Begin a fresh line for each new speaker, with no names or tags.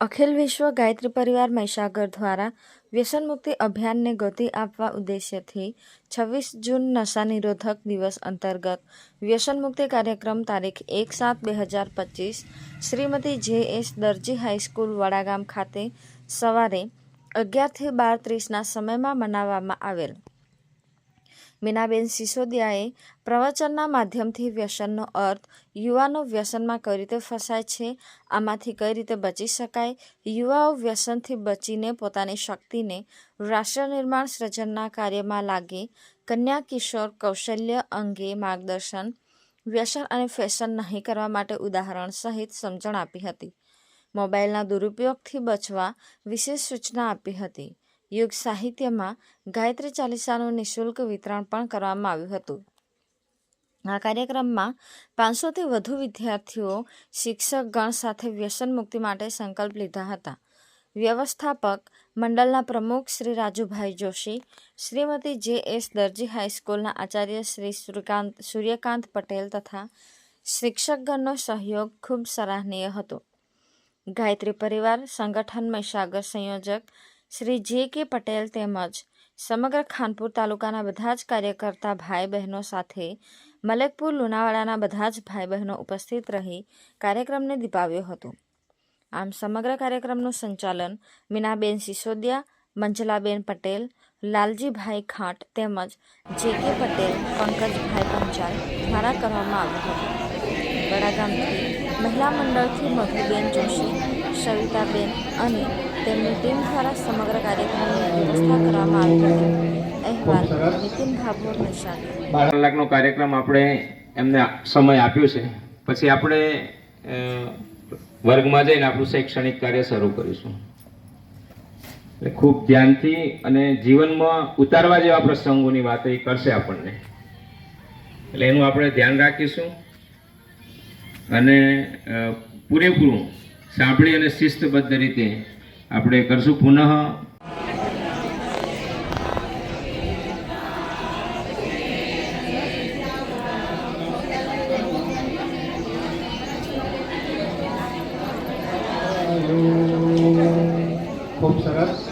અખિલ વિશ્વ ગાયત્રી પરિવાર મહીસાગર દ્વારા વ્યસન મુક્તિ અભિયાનને ગતિ આપવા ઉદ્દેશ્યથી છવ્વીસ જૂન નશા નિરોધક દિવસ અંતર્ગત વ્યસન મુક્તિ કાર્યક્રમ તારીખ એક સાત બે હજાર પચીસ શ્રીમતી જે એસ દરજી હાઈસ્કૂલ વડાગામ ખાતે સવારે અગિયારથી બાર ત્રીસના સમયમાં મનાવવામાં આવેલ. મીનાબેન સિસોદિયાએ પ્રવચનના માધ્યમથી વ્યસનનો અર્થ યુવાનો વ્યસનમાં કઈ રીતે ફસાય છે, આમાંથી કઈ રીતે બચી શકાય, યુવાઓ વ્યસનથી બચીને પોતાની શક્તિને રાષ્ટ્ર નિર્માણ સર્જનના કાર્યમાં લાગે, કન્યા કિશોર કૌશલ્ય અંગે માર્ગદર્શન, વ્યસન અને ફેશન નહીં કરવા માટે ઉદાહરણ સહિત સમજણ આપી હતી. મોબાઈલના દુરુપયોગથી બચવા વિશેષ સૂચના આપી હતી. યુગ સાહિત્યમાં ગાયત્રી ચાલીસાનું નિઃશુલ્ક વિતરણ પણ કરવામાં આવ્યું હતું. આ કાર્યક્રમમાં પાંચસોથી વધુ વિદ્યાર્થીઓ શિક્ષકગણ સાથે વ્યસન મુક્તિ માટે સંકલ્પ લીધા હતા. વ્યવસ્થાપક મંડળના પ્રમુખ શ્રી રાજુભાઈ જોશી, શ્રીમતી જે એસ દરજી હાઈસ્કૂલના આચાર્ય શ્રી સૂર્યકાંત સૂર્યકાંત પટેલ તથા શિક્ષકગણનો સહયોગ ખૂબ સરાહનીય હતો. ગાયત્રી પરિવાર, સંગઠન, મહીસાગર સંયોજક શ્રી જે કે પટેલ તેમજ સમગ્ર ખાનપુર તાલુકાના બધા જ કાર્યકર્તા ભાઈ બહેનો સાથે મલેકપુર, લુણાવાડાના બધા જ ભાઈ બહેનો ઉપસ્થિત રહી કાર્યક્રમને દીપાવ્યો હતો. આમ સમગ્ર કાર્યક્રમનું સંચાલન મીનાબેન સિસોદિયા, મંજલાબેન પટેલ, લાલજીભાઈ ખાંટ તેમજ જે કે પટેલ, પંકજભાઈ પંચાલ દ્વારા કરવામાં આવ્યું હતું. વડાગામથી મહિલા મંડળથી મધુબેન જોશી, સવિતાબેન અને તેમની ટીમ દ્વારા સમગ્ર કાર્યક્રમની વ્યવસ્થા કરવામાં આવી હતી. અહેવાલ નીતિન ભાભોર મહીસાગર
બાર કલાકનો કાર્યક્રમ આપણે એમને સમય આપ્યો છે. પછી આપણે વર્ગમાં જઈને આપણું શૈક્ષણિક કાર્ય શરૂ કરીશું. એટલે ખૂબ ધ્યાનથી અને જીવનમાં ઉતારવા જેવા પ્રસંગોની વાત એ કરશે આપણને. એટલે એનું આપણે ધ્યાન રાખીશું. અને પૂરેપૂરું સાંભળી અને શિસ્તબદ્ધ રીતે આપણે કરશું પુનઃ ખૂબ સરસ